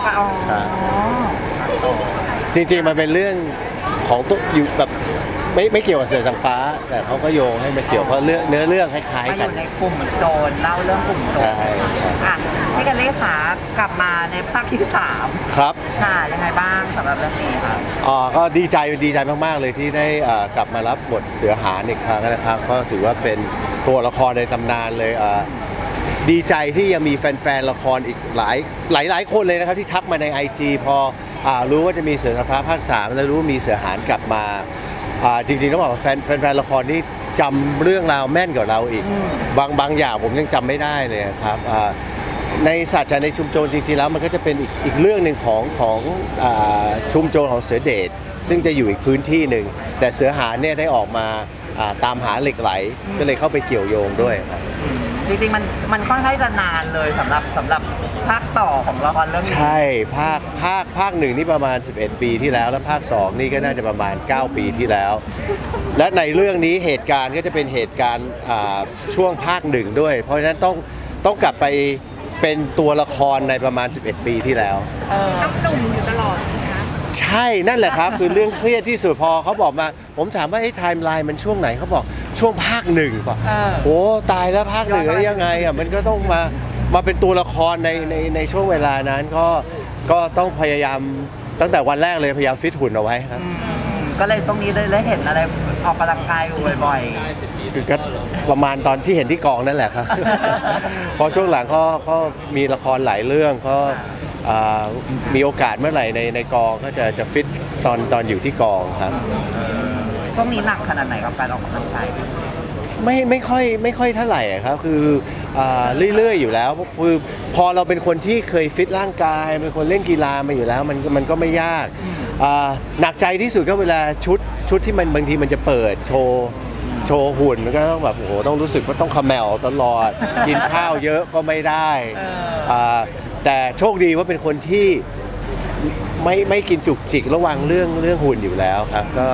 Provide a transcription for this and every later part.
ยวกันอ๋อครับ จริงๆมันเป็นเรื่องของตัวอยู่แบบไม่ไม่เกี่ยวกับเสือสังฟ้า แต่เขาก็โยงให้มันเกี่ยวเพราะเรื่องเนื้อเรื่องคล้ายมาอๆกัน ยู่ในกลุ่มโจรเล่าเรื่องกลุ่มโจรใช่ใช่ อะให้กันเลขากลับมาในภาคที่สามครับ ค่ะยังไงบ้างสำหรับเรื่องนี้ค่ะอ่าก็ดีใจดีใจมาก ๆ เลยที่ได้อ่ากลับมารับบทเสือหารอีกครั้งนะครับ ก็ถือว่าเป็นตัวละครในตำนานเลยอ่า ดีใจที่ยังมีแฟนๆละครอีกหลายหลายหลายคนเลยนะครับที่ทักมาใน IG พออารู้ว่าจะมีเสือสฟ้าภาค3แล้วรู้ว่ามีเสือหารกลับมาอ่าจริงๆต้องบอกว่าแฟนแฟนละครนี่จำเรื่องราวแม่นกว่าเราอีก บางบางอย่างผมยังจำไม่ได้เลยครับอ่าในศาสตร์จารย์ในชุมโจรจริงๆแล้วมันก็จะเป็นอีกอีกเรื่องหนึ่งของของอาชุมโจรของเสือเดชซึ่งจะอยู่อีกพื้นที่หนึ่งแต่เสือหานเนี่ยได้ออกมาอ่าตามหาเหล็กไหลก็เลยเข้าไปเกี่ยวโยงด้วยครับ จริงๆมันมันค่อนข้างจะนานเลยสำหรับสำหรับภาคต่อของละครเรื่องนี้ใช่ภาคภาคภาคหนึ่งนี่ประมาณ 11 ปีที่แล้ว แล้วภาค 2 นี่ก็น่าจะประมาณ 9 ปีที่แล้ว และในเรื่องนี้เหตุการณ์ก็จะเป็นเหตุการณ์อ่าช่วงภาคหนึ่งด้วย เพราะฉะนั้นต้องต้องกลับไปเป็นตัวละครในประมาณ 11 ปีที่แล้ว เออ ต้องหนุ่มอยู่ตลอดนะคะ ใช่นั่นแหละครับ คือเรื่องเครียดที่สุดพอเขาบอกมา ผมถามว่าไอ้ไทม์ไลน์มันช่วงไหนเขาบอกช่วงภาคหนึ่งป่ะเออ โอ้ตายแล้วภาคหนึ่งแล้วยังไงอะมันก็ต้องมามาเป็นตัวละครในในในช่วงเวลานั้นก็ก็ต้องพยายามตั้งแต่วันแรกเลยพยายามฟิตหุ่นเอาไว้ครับ ก็เลยช่วงนี้ได้ได้เห็นอะไรออกกำลังกายอยู่บ่อยคือก็ประมาณตอนที่เห็นที่กองนั่นแหละครับ พอช่วงหลังก็ก็มีละครหลายเรื่องก็อ่า มีโอกาสเมื่อไหร่ในในกองก็จะจะฟิตตอนตอนอยู่ที่กองครับๆช่วงนี้หนักขนาดไหนกับการออกกำลังกายไม่ไม่ค่อยไม่ค่อยเท่าไหร่อะครับคืออาเรื่อยๆอยู่แล้วคือพอเราเป็นคนที่เคยฟิตร่างกายเป็นคนเล่นกีฬามาอยู่แล้วมันก็มันก็ไม่ยากอ่าหนักใจที่สุดก็เวลาชุดชุดที่มันบางทีมันจะเปิดโชว์โชว์หุ่นมันก็ต้องแบบโอ้โหต้องรู้สึกว่าต้องเขมวตลอด กินข้าวเยอะก็ไม่ได้า แต่โชคดีว่าเป็นคนที่ไม่ไม่กินจุกจิกระวังเรื่องเรื่องหุ่นอยู่แล้วครับ ก็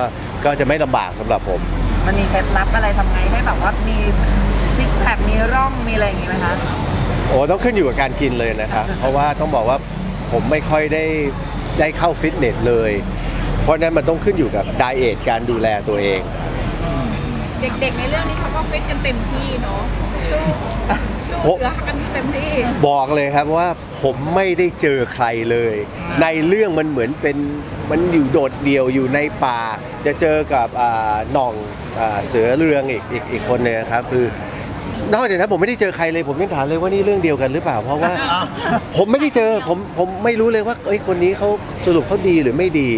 ก็จะไม่ลำบากสำหรับผม มันมีเคล็ดลับอะไรทำไงให้แบบว่ามีซิกแพคมีร่องมีอะไรอย่างงี้ไหมคะ โอ้ต้องขึ้นอยู่กับการกินเลยนะครับ เพราะว่าต้องบอกว่าผมไม่ค่อยได้ได้เข้าฟิตเนสเลย เพราะฉะนั้นมันต้องขึ้นอยู่กับไดเอทการดูแลตัวเองครับเด็กๆในเรื่องนี้เขาก็ฟิตกันเต็มที่เนาะสู้ สู้เสือกันเต็มที่บอกเลยครับว่าผมไม่ได้เจอใครเลย ในเรื่องมันเหมือนเป็นมันอยู่โดดเดี่ยวอยู่ในป่า จะเจอกับอ่าหน่องอ่าเสือเรืองอีกอีกอีกคนหนึงครับคือนอกจากนั้นผมไม่ได้เจอใครเลย ผมยังถามเลยว่านี่เรื่องเดียวกันหรือเปล่า เพราะว่าผมไม่ได้เจอผมผมไม่รู้เลยว่าเอ้ยคนนี้เขาสรุปเขาดีหรือไม่ดี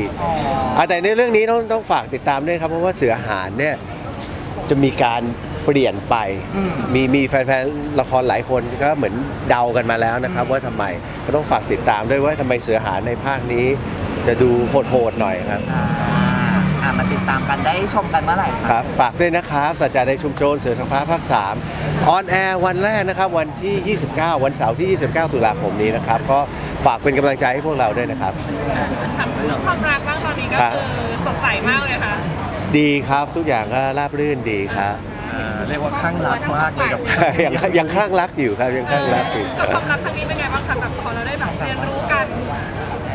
อะแต่ในเรื่องนี้ต้องต้องฝากติดตามด้วยครับเพราะว่าเสือหารเนี่ยจะมีการ เปลี่ยนไป มีมีแฟนๆละครหลายคนก็เหมือนเดากันมาแล้วนะครับ ว่าทำไมก็ต้องฝากติดตามด้วยว่าทำไมเสือหารในภาคนี้ จะดูโหดๆหน่อยครับอ่าอ่ามาติดตามกันได้ชมกันเมื่อไหร่คะครับ ฝากด้วยนะครับสัจจาในชุมโจรเสือทางฟ้าภาค3ออนแอร์วันแรกนะครับวันที่ 29 วันเสาร์ที่ 29 ตุลาคมนี้นะครับ ก็ฝากเป็นกำลังใจให้พวกเราด้วยนะครับทำเรื่องความรักบ้างตอนนี้ก็ครับคือสดใสมากเลยค่ะ ดีครับทุกอย่างก็ราบรื่นดีครับ เรียกว่าข้างรักมากเลยกับ ยังยังข้างรักอยู่ครับยังข้างรักอยู่ กับความรักครั้งนี้เป็นไงบ้างคะแบบพอเราได้แบบเรียนรู้กัน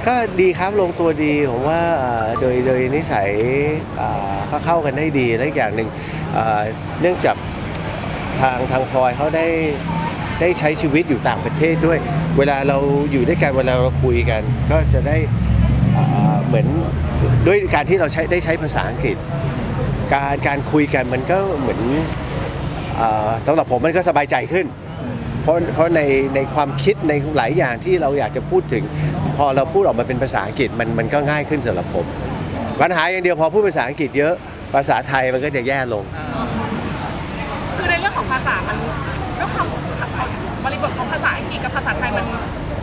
ก็ดีครับลงตัวดีผมว่าเอ่อโดยโดยนิสัยอ่าก็เข้ากันได้ดีและอีกอย่างหนึ่งอ่าเนื่องจากทางทางพลอยเขาได้ได้ใช้ชีวิตอยู่ต่างประเทศด้วย เวลาเราอยู่ด้วยกันเวลาเราคุยกัน ก็จะได้อ่าเหมือนด้วยการที่เราใช้ได้ใช้ภาษาอังกฤษ การการคุยกันมันก็เหมือนอาสำหรับผมมันก็สบายใจขึ้น เพราะเพราะในในความคิดในหลายอย่างที่เราอยากจะพูดถึง พอเราพูดออกมาเป็นภาษาอังกฤษมันมันก็ง่ายขึ้นสำหรับผมปัญหาอย่างเดียวพอพูดภาษาอังกฤษเยอะภาษาไทยมันก็จะแย่ลง คือในเรื่องของภาษา มันด้วยความบริบทของภาษาอังกฤษกับภาษาไทยมัน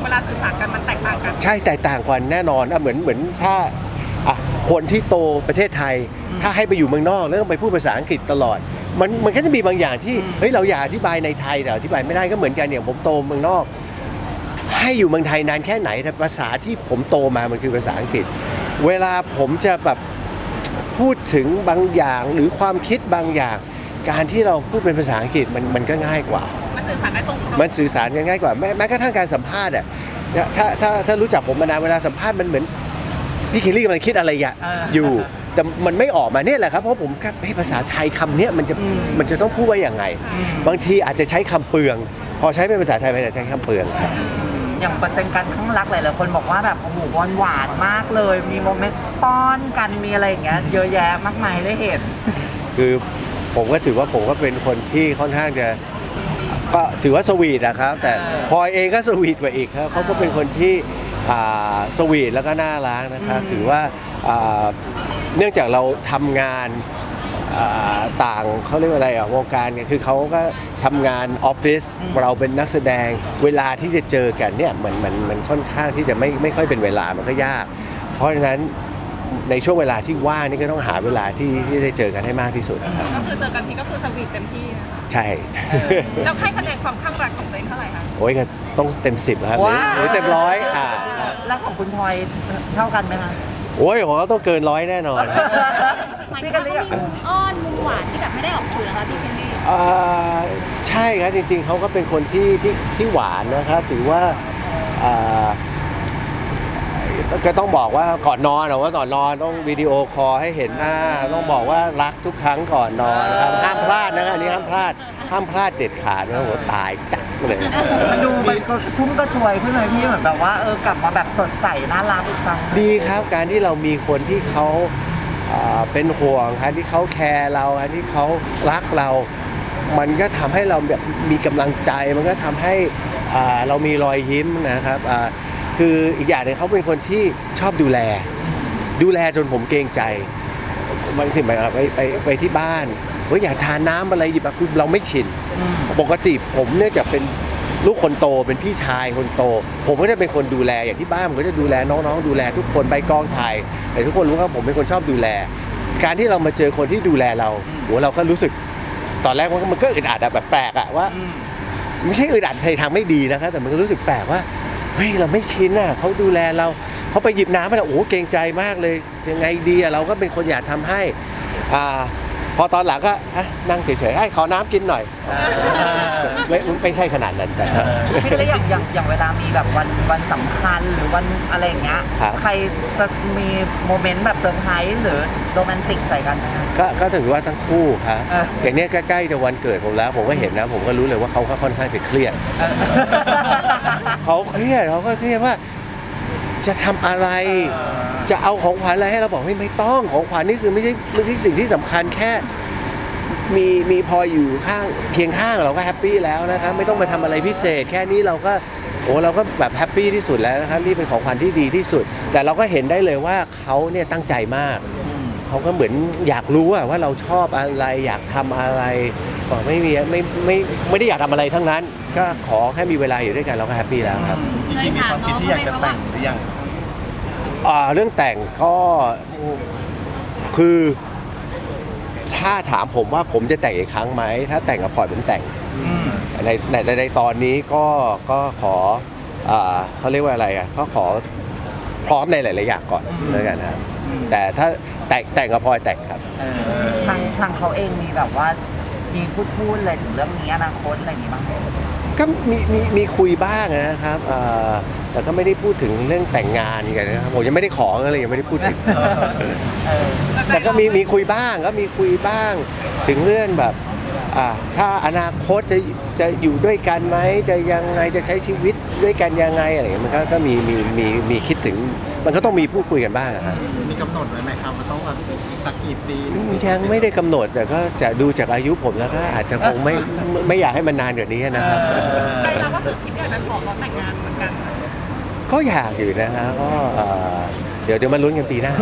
เวลาสื่อสารกันมันแตกต่างกัน ใช่แตกต่างกันแน่นอนอะเหมือนเหมือนถ้าอะ คนที่โตประเทศไทย ถ้าให้ไปอยู่เมืองนอกแล้วต้องไปพูดภาษาอังกฤษตลอด มันมันก็จะมีบางอย่างที่เฮ้ยเราอยากอธิบายในไทยแต่อธิบายไม่ได้ก็เหมือนกันอย่างผมโตเมืองนอก ให้อยู่เมืองไทยนานแค่ไหนแต่ภาษาที่ผมโตมามันคือภาษาอังกฤษ เวลาผมจะแบบพูดถึงบางอย่างหรือความคิดบางอย่าง การที่เราพูดเป็นภาษาอังกฤษมันมันก็ง่ายกว่า มันสื่อสารได้ตรงมันสื่อสารกันง่ายกว่าแม้แม้กระทั่งการสัมภาษณ์อะเนี่ยถ้าถ้าถ้ารู้จักผมมานานเวลาสัมภาษณ์มันเหมือน พี่เคลลี่กำลังคิดอะไรอย่าเอออยู่ แต่มันไม่ออกมาเนี่ยแหละครับเพราะผมแค่ให้ภาษาไทยคำเนี้ยมันจะมันจะต้องพูดว่าอย่างไง บางทีอาจจะใช้คำเปลือง พอใช้เป็นภาษาไทยมันจะใช้คำเปลืองครับ อย่างเปอร์เซ็นต์การข้างรักหลายๆคนบอกว่าแบบโอ้โหหวานหวานมากเลย มีโมเมนต์ป้อนกันมีอะไรอย่างเงี้ยเยอะแยะมากมายได้เห็น คือผมก็ถือว่าผมก็เป็นคนที่ค่อนข้างจะก็ถือว่าสวีทนะครับ แต่เออพลอยเองก็สวีทกว่าอีกครับเขาก็เป็นคนที่อ่า สวีทแล้วก็น่ารักนะครับ ถือว่าอ่าเนื่องจากเราทำงานอ่าต่างเขาเรียกว่าอะไรอะวงการเนี่ยคือเขาก็ทำงานออฟฟิศเราเป็นนักแสดงเวลาที่จะเจอกันเนี่ยมันมันมันค่อนข้างที่จะไม่ไม่ค่อยเป็นเวลามันก็ยาก เพราะฉะนั้น ในช่วงเวลาที่ว่างนี่ก็ต้องหาเวลาที่ที่ได้เจอกันให้มากที่สุดนะครับก็คือเจอกันทีก็คือสวีทเต็มที่นะคะใช่ แล้วให้คะแนนความข้างรักของตัวเองเท่าไหร่คะโอ้ยก็ต้องเต็มสิบครับว้าว หรือเต็มร้อยอ่าครับแล้วของคุณพลอยเท่ากันไหมคะ โอ้ยของเขาต้องเกินร้อยแน่นอนครับ หมายถึพี่งก็ว่าเรียกเขามีมุมอ้อนมุมหวานที่แบบไม่ได้ออกสื่อนะคะพี่เคลลี่ อ่าใช่ครับจริงๆเขาก็เป็นคนที่ที่ที่หวานนะครับถือว่าอ่า ก็ต้องบอกว่าก่อนนอนอะว่าก่อนนอนต้องวิดีโอคอลให้เห็นหน้า ต้องบอกว่ารักทุกครั้งก่อนนอนนะครับห้ามพลาดนะครับอันนี้ห้ามพลาดห้ามพลาดเด็ดขาดนะโหตายจักเลยมันดูมันก็ชุ่มก็ชวยขึ้นเลยพี่เหมือนแบบว่าเออกลับมาแบบสดใสน่ารักอีกครั้งดีครับการที่เรามีคนที่เขาอ่าเป็นห่วงครับที่เขาแคร์เราครับที่เขารักเรา มันก็ทำให้เราแบบมีกำลังใจ มันก็ทำให้อ่าเรามีรอยยิ้มนะครับอ่า คืออีกอย่างหนึงเขาเป็นคนที่ชอบดูแล ดูแลจนผมเกรงใจบางทีไปไปไปไปที่บ้านเฮ้ยอยากทานน้ำอะไรหยิบมาคือเราไม่ชิน ปกติผมเนี่ยจะเป็นลูกคนโตเป็นพี่ชายคนโต ผมก็จะเป็นคนดูแลอย่างที่บ้านผมก็จะดูแลน้องๆ ดูแลทุกคนไปกองถ่ายแต่ทุกคนรู้ว่าผมเป็นคนชอบดูแล การที่เรามาเจอคนที่ดูแลเราโหเราก็รู้สึกตอนแรกมันก็มันก็อึดอัดอะแบบแปลกอะว่า ไม่ใช่อึดอัดในทางไม่ดีนะครับแต่มันก็รู้สึกแปลกว่า เฮ้ยเราไม่ชินอะเขาดูแลเราเขาไปหยิบน้ำให้เราโอ้โหเกรงใจมากเลยยังไงดีอะเราก็เป็นคนอยากทำให้อ่า อตอนหลังก็อะนั่งเฉยๆไอ้ยขอน้ำกินหน่อยไม่ไม่ใช่ขนาดนั้นแต่ พี่ก็อย่างอย่างอย่างเวลามีแบบวันวันสำคัญหรือวันอะไรอย่างเงี้ยครับ ใครจะมีโมเมนต์แบบเซอร์ไพรส์หรือโรแมนติกใส่กันไหมคะ ก็ก็ถือว่าทั้งคู่ครับเอออย่างเนี้ยใกล้ๆจะวันเกิดผมแล้ว ผมก็เห็นนะผมก็รู้เลยว่าเขาก็ค่อนข้างจะเครียด เขาเครียดเขาก็เครียดว่า จะทำอะไร จะเอาของขวัญอะไรให้เราบอกไม่ไม่ต้องของขวัญนี่คือไม่ใช่ไม่ใช่สิ่งที่สำคัญแค่ มีมีพออยู่ข้างเคียงข้างเราก็แฮปปี้แล้วนะครับไม่ต้องมาทำอะไรพิเศษ แค่นี้เราก็โอ้เราก็แบบแฮปปี้ที่สุดแล้วนะครับนี่เป็นของขวัญที่ดีที่สุด แต่เราก็เห็นได้เลยว่าเขาเนี่ยตั้งใจมากเขาก็เหมือนอยากรู้ว่าเราชอบอะไรอยากทำอะไรบอกไม่มีไม่ไม่ไม่ได้อยากทำอะไรทั้งนั้น ก็ขอแค่มีเวลาอยู่ด้วยกันเราก็แฮปปี้แล้วครับจริงๆมีความคิดที่อยากจะแต่งหรือยังอ่าเรื่องแต่งก็คือถ้าถามผมว่าผมจะแต่งอีกครั้งไหม ถ้าแต่งกับพลอยผมแต่งในในในในตอนนี้ก็ก็ขออ่าเขาเรียกว่าอะไรอะเขาขอพร้อมในหลาย ๆ อย่างก่อนแล้วกันนะครับแต่ถ้าแต่งแต่งกับพลอยแต่งครับเออทางทางเขาเองมีแบบว่า มีพูดพูดอะไรถึงเรื่องนี้อนาคตอะไรอย่างงี้บ้างไหมก็มีมีมีคุยบ้างนะครับเอ่อแต่ก็ไม่ได้พูดถึงเรื่องแต่งงานกันนะครับผมยังไม่ได้ขออะไรยังไม่ได้พูดถึง เออแต่ก็มีมีคุยบ้างก็มีคุยบ้าง ถึงเรื่องแบบอ่าถ้าอนาคตจะจะอยู่ด้วยกันไหมจะยังไงจะใช้ชีวิต ด้วยกันยังไงอะไรอย่างเงี้ยมันก็ก็มีมีมีมีคิดถึง มันก็ต้องมีพูดคุยกันบ้างอะครับ มีกำหนดไว้ไหมครับว่าต้องแบบอีกสักกี่ปียังไม่ได้กำหนดแต่ก็จะดูจากอายุผมแล้วก็อาจจะคงไม่ไม่ไม่อยากให้มันนานกว่านี้นะครับ ใจเราก็คือคิดอยากจะขอเขาแต่งงานเหมือนกันก็อยากอยู่นะฮะก็เอ่อเดี๋ยวเดี๋ยวมาลุ้นกันปีหน้า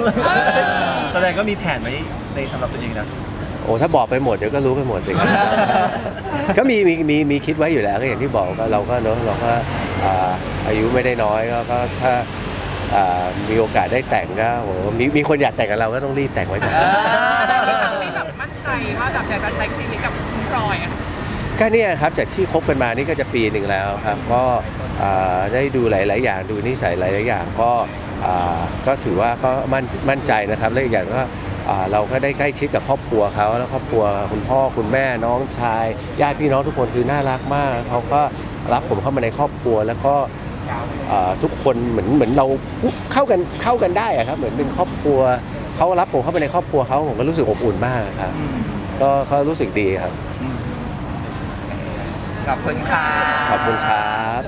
แสดงก็มีแผนไว้ในสำหรับตัวเองนะโอ้ถ้าบอกไปหมดเดี๋ยวก็รู้กันหมดสิครับ ก็มีมีมีมีคิดไว้อยู่แล้วก็อย่างที่บอกก็เราก็เนอะเราก็อ่าอายุไม่ได้น้อยก็ก็ถ้าอ่ามีโอกาสได้แต่งก็โหมีมีคนอยากแต่งกับเราก็ต้องรีบแต่งไว้ก่อน แล้วที่ทำให้แบบมั่นใจว่าแบบอยากจะใช้ชีวิตกับคุณพลอยอะก็เนี่ยครับจากที่คบกันมานี่ก็จะปีหนึ่งแล้วครับก็อ่าได้ดูหลาย ๆ อย่างดูนิสัยหลาย ๆ อย่างก็อ่าก็ถือว่าก็มั่นมั่นใจนะครับและอีกอย่างก็อ่า เราก็ได้ใกล้ชิดกับครอบครัวเขาแล้วครอบครัวคุณพ่อคุณแม่น้องชายญาติพี่น้องทุกคนคือน่ารักมากเขาก็รับผมเข้ามาในครอบครัวแล้วก็เอ่อทุกคนเหมือนเหมือนเราเข้ากันเข้ากันได้อะครับ เหมือนเป็นครอบครัวเขารับผมเข้าไปในครอบครัวเขาผมก็รู้สึกอบอุ่นมากครับอืมก็เขารู้สึกดีครับขอบคุณค่ะขอบคุณครับ